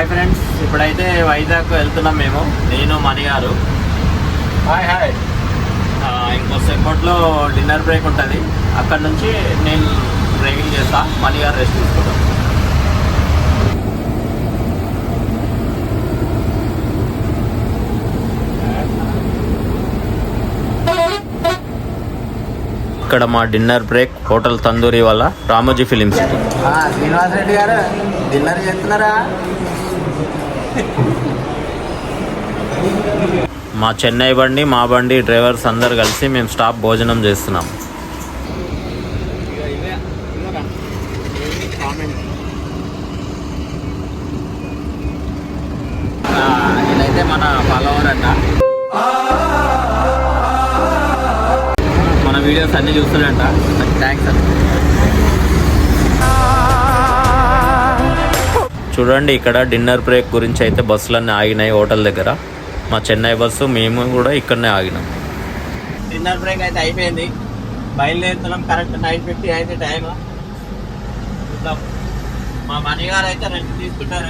Hi friends ఇప్పుడైతే వైజాగ్ వెళ్తున్నాం మేము. నేను మణి గారు. హాయ్ హాయ్ ఆ, ఇంకో సెకండ్లో డిన్నర్ బ్రేక్ ఉంటుంది. అక్కడ నుంచి నేను డ్రైవింగ్ చేస్తా. మణి గారు రెస్ట్ తీసుకుంటాం. ఇక్కడ మా డిన్నర్ బ్రేక్ హోటల్ తందూరి వల్ల Ramoji film city. Srinivas Reddy garu dinner చేస్తున్నారా? మా చెన్నై బండి మా బండి డ్రైవర్స్ అందరు కలిసి మేము స్టాప్ భోజనం చేస్తున్నాం. ఇదైతే మన ఫాలోవర్ అంట మన వీడియోస్ అన్ని చూస్తాడంట చూడండి ఇక్కడ డిన్నర్ బ్రేక్ గురించి అయితే బస్సులన్నీ ఆగినాయి హోటల్ దగ్గర. మా చెన్నై బస్సు మేము కూడా ఇక్కడనే ఆగినాం. డిన్నర్ బ్రేక్ అయితే అయిపోయింది. బయలుదేరుతున్నాం కరెక్ట్ నైన్ ఫిఫ్టీ అయితే టైం చూద్దాం. మా మణి గారు అయితే రెంట్ తీసుకుంటారు.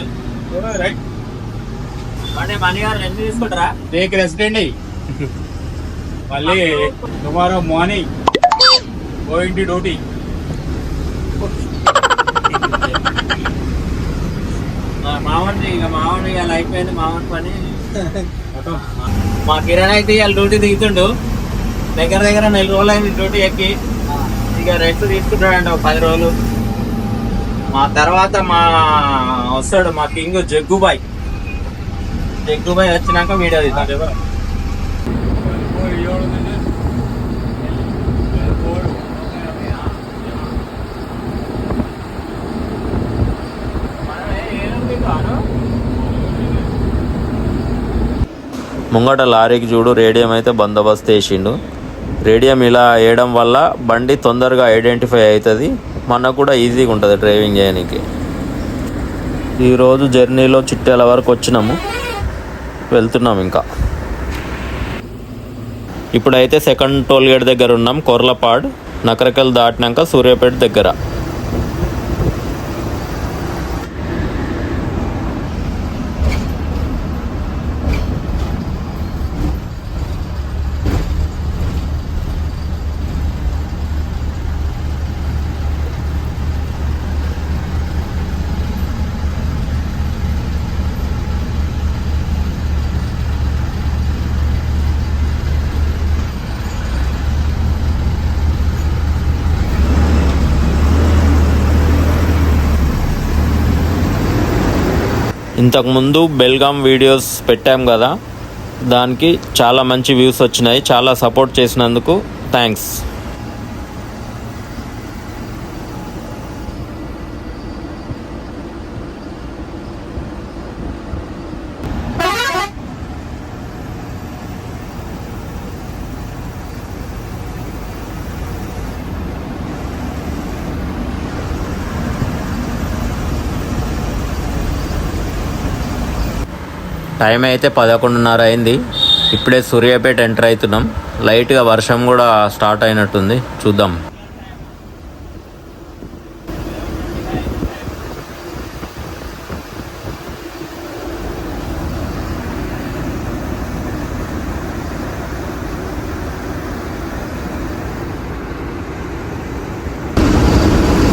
అంటే మణి గారు రెంట్ తీసుకుంటారా? రేక్ రెసిడెంట్ మళ్ళీ tomorrow morning. Going to duty మా మామూలు ఇక మామూలు ఇవాళ అయిపోయింది మామూలు పని. మా కిరణ్ అయితే ఇవాళ డ్యూటీ దిగుతుండు. దగ్గర దగ్గర నెల రోజులు అయింది డ్యూటీ ఎక్కి. ఇక రెస్ట్ తీసుకుంటాడండి ఒక పది రోజులు. మా తర్వాత మా వస్తాడు మా కింగ్ జగ్గుబాయ్. జగ్గుబాయ్ వచ్చినాక వీడియో తీస్తాడు ముంగట లారీకి చూడు రేడియం అయితే బందోబస్తు వేసిండు రేడియం ఇలా వేయడం వల్ల బండి తొందరగా ఐడెంటిఫై అవుతుంది మనకు కూడా ఈజీగా ఉంటుంది డ్రైవింగ్ చేయడానికి ఈరోజు జర్నీలో చిట్టాల వరకు వచ్చినాము. వెళ్తున్నాం ఇంకా. ఇప్పుడైతే సెకండ్ టోల్ గేట్ దగ్గర ఉన్నాం కొర్లపాడ్. నకరకల్ దాటినాక సూర్యాపేట దగ్గర. ఇంతకుముందు బెల్గామ్ వీడియోస్ పెట్టాం కదా దానికి చాలా మంచి వ్యూస్ వచ్చినాయి చాలా సపోర్ట్ చేసినందుకు థ్యాంక్స్. టైం అయితే పదకొండున్నర అయింది. ఇప్పుడే సూర్యాపేట ఎంటర్ అవుతున్నాం. లైట్గా వర్షం కూడా స్టార్ట్ అయినట్టుంది. చూద్దాం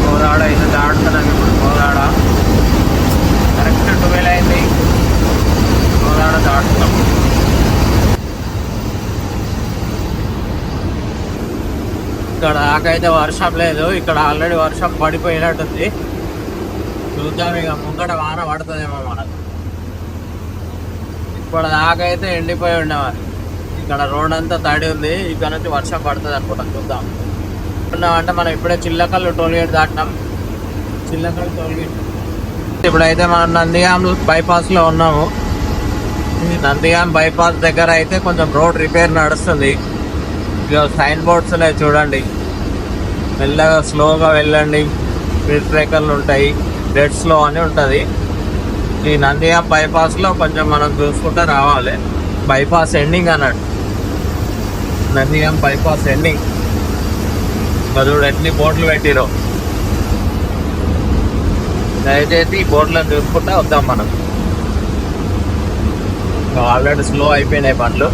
కోదాడ అయితే దాడుతున్నాం ఇప్పుడు కోదాడ కరెక్ట్ ట్వెల్వ్ అయింది కోదాడ దాటుతున్నాం ఇక్కడ దాకైతే వర్షం లేదు. ఇక్కడ ఆల్రెడీ వర్షం పడిపోయినట్టుంది. చూద్దాం ఇక ముంగట వాన పడుతుందేమో మనకు. ఇప్పుడు నాకైతే ఎండిపోయి ఉండేవారు. ఇక్కడ రోడ్ అంతా తడి ఉంది. ఇక్కడ నుంచి వర్షం పడుతుంది అనుకుంటాం. చూద్దాం. ఉన్నామంటే మనం ఇప్పుడే చిల్లకల్లు టోల్గేట్ దాటినాం. చిల్లకల్లు టోల్గేట్ ఇప్పుడైతే మనం నందిగాం బైపాస్లో ఉన్నాము నందిగాం బైపాస్ దగ్గర అయితే కొంచెం రోడ్ రిపేర్ నడుస్తుంది. ఇక సైన్ బోర్డ్స్ ఉన్నాయి చూడండి. మెల్లగా స్లోగా వెళ్ళండి. స్పీడ్ బ్రేకర్లు ఉంటాయి. డెడ్ స్లో అని ఉంటుంది. ఈ నందిగాం బైపాస్లో కొంచెం మనం చూసుకుంటూ రావాలి. బైపాస్ ఎండింగ్ అన్నట్టు. నందియం బైపాస్ ఎండింగ్ చూడు ఎన్ని బోట్లు పెట్టిరో. దయచేసి ఈ బోట్లను చూసుకుంటా వద్దాం మనం. ఆల్రెడీ స్లో అయిపోయినాయి బండ్లు.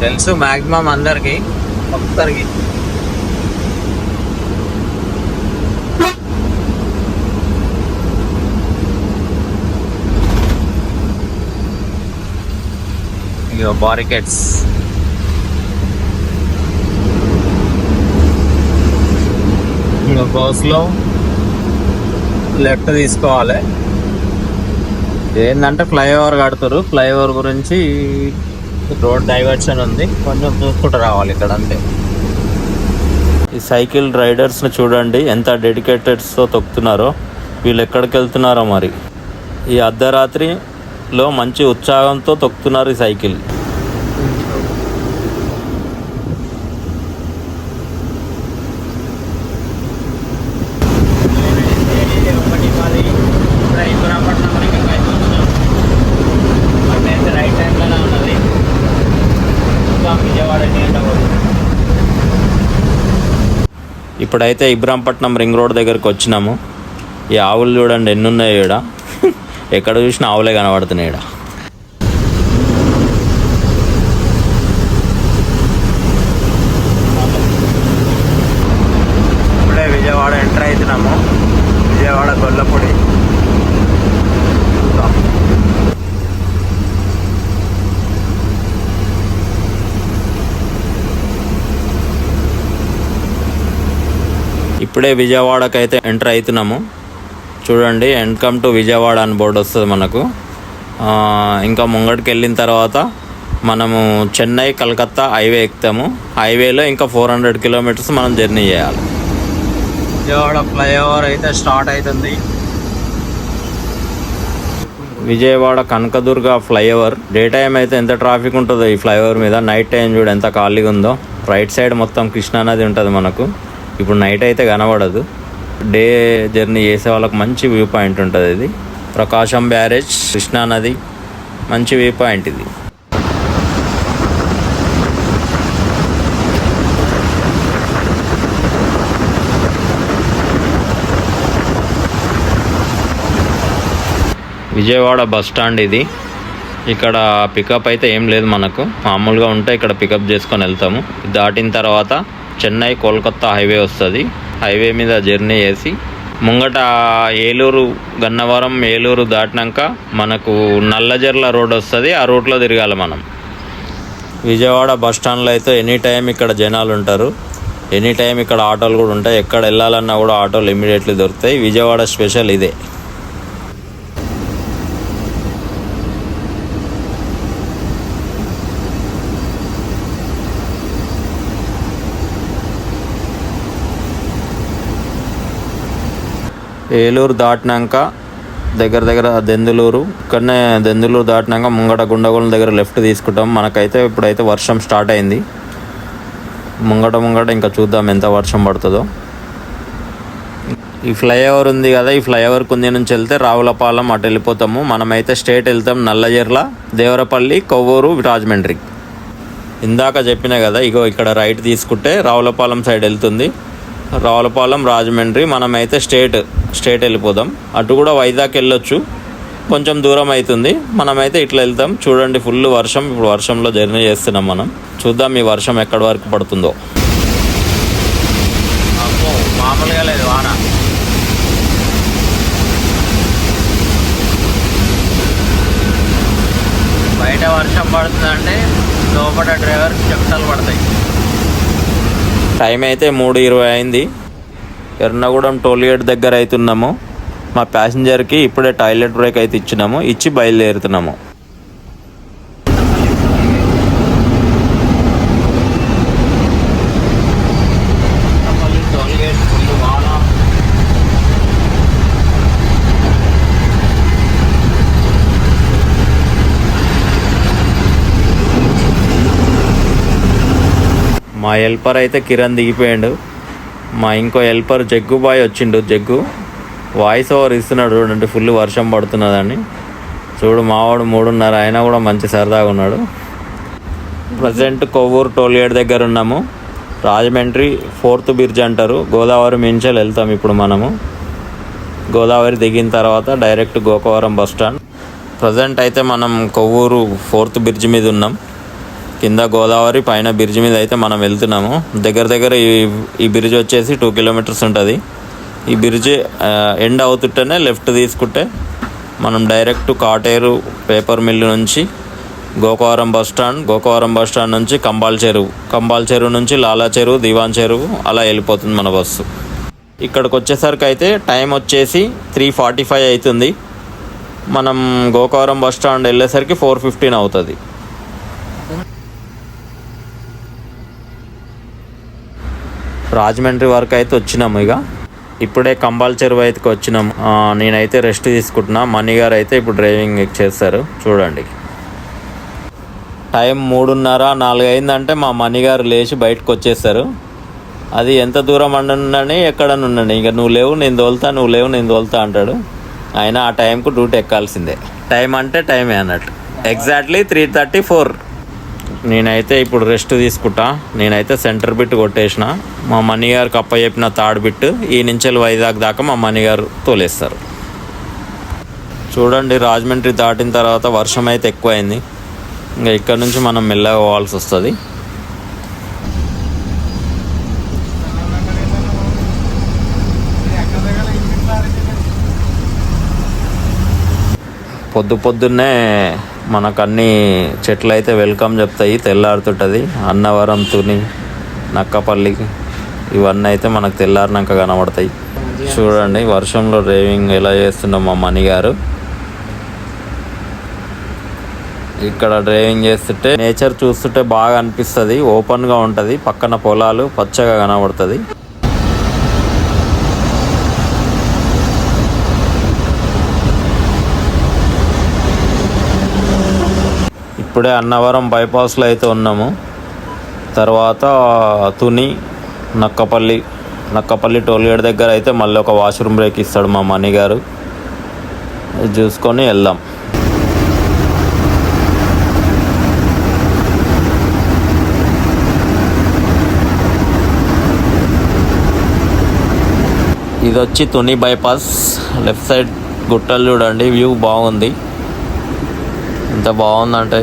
తెలుసు మ్యాక్సిమం అందరికీ ఒకసారికి ఇగో బారికెట్స్ ఇంకో బస్లో లెఫ్ట్ తీసుకోవాలి. ఏంటంటే ఫ్లైఓవర్ కడతారు ఫ్లైఓవర్ గురించి రోడ్ డైవర్షన్ ఉంది. కొంచెం చూసుకుంటూ రావాలి ఇక్కడ అంతే. ఈ సైకిల్ రైడర్స్ని చూడండి. ఎంత డెడికేటెడ్స్తో తొక్కుతున్నారో. వీళ్ళు ఎక్కడికి వెళ్తున్నారో మరి. ఈ అర్ధరాత్రి లో మంచి ఉత్సాహంతో తొక్కుతున్నారు ఈ సైకిల్. ఇప్పుడైతే ఇబ్రహంపట్నం రింగ్ రోడ్ దగ్గరకు వచ్చినాము. ఈ ఆవులు చూడండి ఎన్నున్నాయి ఇక్కడ ఎక్కడ చూసినా ఆవులే కనబడుతున్నాయి ఇప్పుడే విజయవాడ ఎంటర్ అవుతున్నాము విజయవాడ గొల్లపొడి. ఇప్పుడే విజయవాడకి అయితే ఎంటర్ అవుతున్నాము. చూడండి వెల్కమ్ టు విజయవాడ అని బోర్డు వస్తుంది మనకు. ఇంకా ముంగటికి వెళ్ళిన తర్వాత మనము చెన్నై కలకత్తా హైవే ఎక్కుతాము. హైవేలో ఇంకా ఫోర్ హండ్రెడ్ కిలోమీటర్స్ మనం జర్నీ చేయాలి. విజయవాడ ఫ్లైఓవర్ అయితే స్టార్ట్ అవుతుంది. Vijayawada Kanakadurga flyover. Day time అయితే ఎంత ట్రాఫిక్ ఉంటుందో ఈ ఫ్లైఓవర్ మీద. నైట్ టైం చూడు ఎంత ఖాళీగా ఉందో. రైట్ సైడ్ మొత్తం కృష్ణానది ఉంటుంది మనకు. ఇప్పుడు నైట్ అయితే కనబడదు. డే జర్నీ చేసే వాళ్ళకి మంచి వ్యూ పాయింట్ ఉంటుంది ఇది. ప్రకాశం బ్యారేజ్ కృష్ణానది మంచి వ్యూ పాయింట్ ఇది. విజయవాడ బస్ స్టాండ్ ఇది. ఇక్కడ పికప్ అయితే ఏం లేదు మనకు. మామూలుగా ఉంటే ఇక్కడ పికప్ చేసుకొని వెళ్తాము. దాటిన తర్వాత చెన్నై కోల్కత్తా హైవే వస్తుంది. హైవే మీద జర్నీ చేసి ముంగట ఏలూరు గన్నవరం ఏలూరు దాటినాక మనకు నల్లజర్ల రోడ్ వస్తుంది ఆ రూట్లో తిరగాలి మనం. విజయవాడ బస్ స్టాండ్లో అయితే ఎనీ టైం ఇక్కడ జనాలు ఉంటారు. ఎనీ టైం ఇక్కడ ఆటోలు కూడా ఉంటాయి. ఎక్కడ వెళ్ళాలన్నా కూడా ఆటోలు ఇమీడియట్లీ దొరుకుతాయి. విజయవాడ స్పెషల్ ఇదే. ఏలూరు దాటినాక దగ్గర దగ్గర దెందులూరు ఇక్కడనే దెందులూరు దాటినాక ముంగట గుండగోళం దగ్గర లెఫ్ట్ తీసుకుంటాం. మనకైతే ఇప్పుడైతే వర్షం స్టార్ట్ అయింది. ముంగట ముంగట ఇంకా చూద్దాం ఎంత వర్షం పడుతుందో. ఈ ఫ్లైఓవర్ ఉంది కదా ఈ ఫ్లైఓవర్ కుంది నుంచి వెళ్తే రావులపాలెం అటు వెళ్ళిపోతాము. మనమైతే స్టేట్ వెళ్తాం నల్లజర్ల దేవరపల్లి కొవ్వూరు రాజమండ్రి. ఇందాక చెప్పిన కదా ఇగో ఇక్కడ రైట్ తీసుకుంటే రావులపాలెం సైడ్ వెళ్తుంది. రావులపాలెం రాజమండ్రి మనమైతే స్టేట్ స్టేట్ వెళ్ళిపోదాం. అటు కూడా వైజాగ్ వెళ్ళొచ్చు. కొంచెం దూరం అవుతుంది మనమైతే ఇట్లా వెళ్తాం. చూడండి ఫుల్ వర్షం. ఇప్పుడు వర్షంలో జర్నీ చేస్తున్నాం మనం. చూద్దాం ఈ వర్షం ఎక్కడి వరకు పడుతుందో. మామూలుగా లేదు వాన. బయట వర్షం పడుతుందంటే లోపల డ్రైవర్ చెప్తలు పడతాయి. టైం అయితే మూడు ఇరవై అయింది. ఎర్నగూడెం టోల్గేట్ దగ్గర అవుతున్నాము మా ప్యాసింజర్కి ఇప్పుడే టాయిలెట్ బ్రేక్ అయితే ఇచ్చినాము. ఇచ్చి బయలుదేరుతున్నాము టోల్గేట్ ఫుల్ వాన మా హెల్పర్ అయితే కిరణ్ దిగిపోయాడు. మా ఇంకో హెల్పర్ జగ్గు బాయ్ వచ్చిండు. జగ్గు వాయిస్ ఓవర్ ఇస్తున్నాడు చూడండి ఫుల్ వర్షం పడుతున్నదని. చూడు మావాడు మూడున్నర అయినా కూడా మంచి సరదాగా ఉన్నాడు. ప్రజెంట్ కొవ్వూరు టోల్గేట్ దగ్గర ఉన్నాము. రాజమండ్రి ఫోర్త్ బ్రిడ్జ్ అంటారు. గోదావరి మించల్ వెళ్తాం ఇప్పుడు మనము. గోదావరి దిగిన తర్వాత direct Gokavaram bus stand present అయితే మనం కొవ్వూరు ఫోర్త్ బ్రిడ్జ్ మీద ఉన్నాం. కింద గోదావరి పైన బ్రిడ్జ్ మీద అయితే మనం వెళ్తున్నాము. దగ్గర దగ్గర ఈ ఈ బ్రిడ్జ్ వచ్చేసి టూ కిలోమీటర్స్ ఉంటుంది. ఈ బ్రిడ్జ్ ఎండ్ అవుతుంటేనే లెఫ్ట్ తీసుకుంటే మనం డైరెక్ట్ కాటేరు పేపర్ మిల్లు నుంచి Gokavaram bus stand Gokavaram bus stand నుంచి కంబాల్ చెరువు కంబాల్ చెరువు నుంచి లాలా చెరువు దివాన్ చెరువు అలా వెళ్ళిపోతుంది మన బస్సు ఇక్కడికి వచ్చేసరికి అయితే టైం వచ్చేసి త్రీ ఫార్టీ ఫైవ్ అవుతుంది. మనం గోకవరం బస్ స్టాండ్ వెళ్ళేసరికి ఫోర్ ఫిఫ్టీన్ అవుతుంది. రాజమండ్రి వరకు అయితే వచ్చినాము ఇక. ఇప్పుడే కంబాల్ చెరువు అయితే వచ్చినాం నేనైతే రెస్ట్ తీసుకుంటున్నా. మనీ గారు అయితే ఇప్పుడు డ్రైవింగ్ చేస్తారు. చూడండి. టైం మూడున్నర నాలుగు అయిందంటే మా మనీ గారు లేచి బయటకు వచ్చేస్తారు. అది ఎంత దూరం అండని ఎక్కడ ఉండండి ఇక నువ్వు లేవు నేను తోలుతా నువ్వు లేవు నేను తోలుతా అంటాడు. ఆయన ఆ టైంకు డ్యూటీ ఎక్కాల్సిందే. టైం అంటే టైమే అన్నట్టు. ఎగ్జాక్ట్లీ త్రీ థర్టీ ఫోర్ నేనైతే ఇప్పుడు రెస్ట్ తీసుకుంటా. నేనైతే సెంటర్ బిట్ కొట్టేసిన. మా మనీ గారికి అప్ప చెప్పిన థర్డ్ బిట్ ఈ నుంచి వైజాగ్ దాకా మా మనీ గారు తోలేస్తారు. చూడండి రాజమండ్రి దాటిన తర్వాత వర్షం అయితే ఎక్కువైంది. ఇంకా ఇక్కడ నుంచి మనం మెల్లగా పోవాల్సి వస్తుంది. పొద్దు పొద్దున్నే మనకు అన్ని చెట్లు అయితే వెల్కమ్ చెప్తాయి తెల్లారుతుంటుంది. అన్నవరం తుని నక్కపల్లి ఇవన్నీ అయితే మనకు తెల్లారినాక కనబడతాయి. చూడండి వర్షంలో డ్రైవింగ్ ఎలా చేస్తున్నాం మా మణి గారు. ఇక్కడ డ్రైవింగ్ చేస్తుంటే నేచర్ చూస్తుంటే బాగా అనిపిస్తుంది ఓపెన్గా ఉంటుంది పక్కన పొలాలు పచ్చగా కనబడుతుంది. ఇప్పుడే అన్నవరం బైపాస్లో అయితే ఉన్నాము. తర్వాత తుని నక్కపల్లి నక్కపల్లి టోల్గేట్ దగ్గర అయితే మళ్ళీ ఒక వాష్రూమ్ బ్రేక్ ఇస్తాడు మా మణి గారు. అది చూసుకొని వెళ్దాం. ఇది వచ్చి తుని బైపాస్. లెఫ్ట్ సైడ్ గుట్టలు చూడండి వ్యూ బాగుంది. ఎంత బాగుందంటే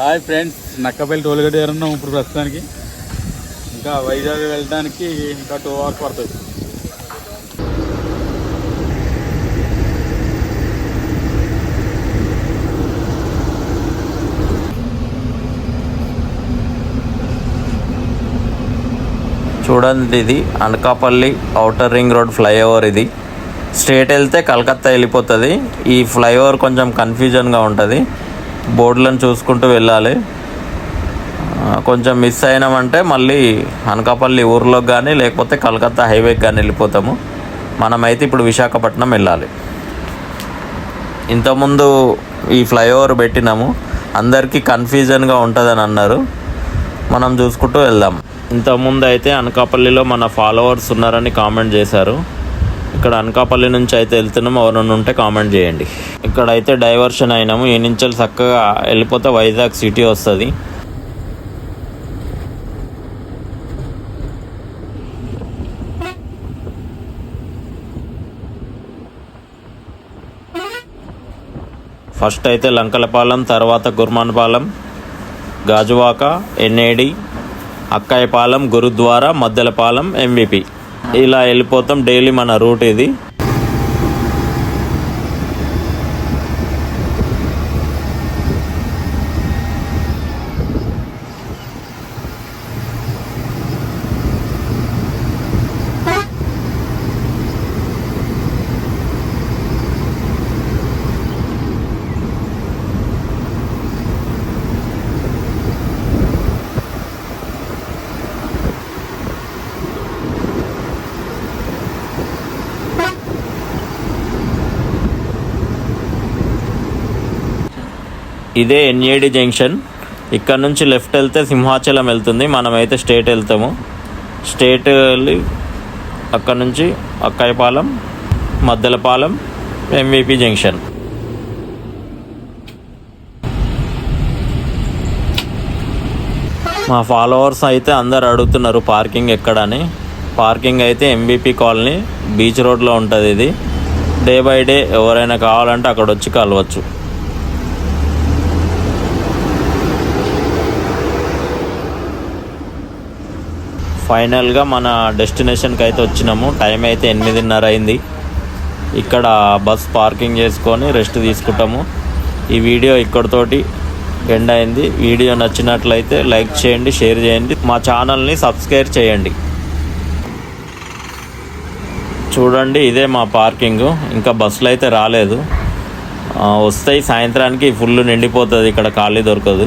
హాయ్ ఫ్రెండ్స్ నక్కపల్లి టోల్గేట్ దగ్గర ఉన్నాం ఇప్పుడు ప్రస్తుతానికి. ఇంకా వైజాగ్ వెళ్ళడానికి ఇంకా టూ అవర్స్ పడుతుంది. చూడండి ఇది Anakapalli outer ring road flyover ఇది. స్టేట్ వెళ్తే కలకత్తా వెళ్ళిపోతుంది. ఈ ఫ్లైఓవర్ కొంచెం కన్ఫ్యూజన్గా ఉంటుంది. బోర్డులను చూసుకుంటూ వెళ్ళాలి. కొంచెం మిస్ అయినామంటే మళ్ళీ అనకాపల్లి ఊర్లోకి కానీ లేకపోతే కలకత్తా హైవేకి కానీ వెళ్ళిపోతాము. మనమైతే ఇప్పుడు విశాఖపట్నం వెళ్ళాలి. ఇంతకుముందు ఈ ఫ్లైఓవర్ పెట్టినాము. అందరికీ కన్ఫ్యూజన్గా ఉంటుందని అన్నారు. మనం చూసుకుంటూ వెళ్దాం. ఇంతకుముందు అయితే అనకాపల్లిలో మన ఫాలోవర్స్ ఉన్నారని కామెంట్ చేశారు. ఇక్కడ అనకాపల్లి నుంచి అయితే వెళ్తున్నాం ఎవరైనా ఉంటే కామెంట్ చేయండి. ఇక్కడ అయితే డైవర్షన్ అయినాము ఈ నుంచి చక్కగా వెళ్ళిపోతే వైజాగ్ సిటీ వస్తుంది. ఫస్ట్ అయితే లంకలపాలెం తర్వాత గుర్మాన్పాలెం గాజువాక ఎన్ఏడి అక్కాయపాలెం గురుద్వారా మద్దెలపాలెం ఎంవిపి ఇలా వెళ్ళిపోతాం డైలీ మన రూట్ ఇది. ఇదే ఎన్ఏడి జంక్షన్. ఇక్కడ నుంచి లెఫ్ట్ వెళ్తే సింహాచలం వెళ్తుంది. మనమైతే స్టేట్ వెళ్తాము. స్టేట్ వెళ్ళి అక్కడ నుంచి అక్కాయపాలెం మద్దలపాలెం ఎంవిపి జంక్షన్. మా ఫాలోవర్స్ అయితే అందరు అడుగుతున్నారు పార్కింగ్ ఎక్కడని. పార్కింగ్ అయితే ఎంబీపీ కాలనీ బీచ్ రోడ్లో ఉంటుంది ఇది. డే బై డే ఎవరైనా కావాలంటే అక్కడ వచ్చి కలవచ్చు. ఫైనల్గా మన డెస్టినేషన్కి అయితే వచ్చినాము. టైం అయితే ఎనిమిదిన్నర అయింది. ఇక్కడ బస్ పార్కింగ్ చేసుకొని రెస్ట్ తీసుకుంటాము. ఈ వీడియో ఇక్కడితోటి ఎండ్ అయింది. వీడియో నచ్చినట్లయితే లైక్ చేయండి షేర్ చేయండి. మా ఛానల్ని సబ్స్క్రైబ్ చేయండి. చూడండి ఇదే మా పార్కింగ్. ఇంకా బస్సులు అయితే రాలేదు. వస్తాయి. సాయంత్రానికి ఫుల్ నిండిపోతుంది. ఇక్కడ ఖాళీ దొరకదు.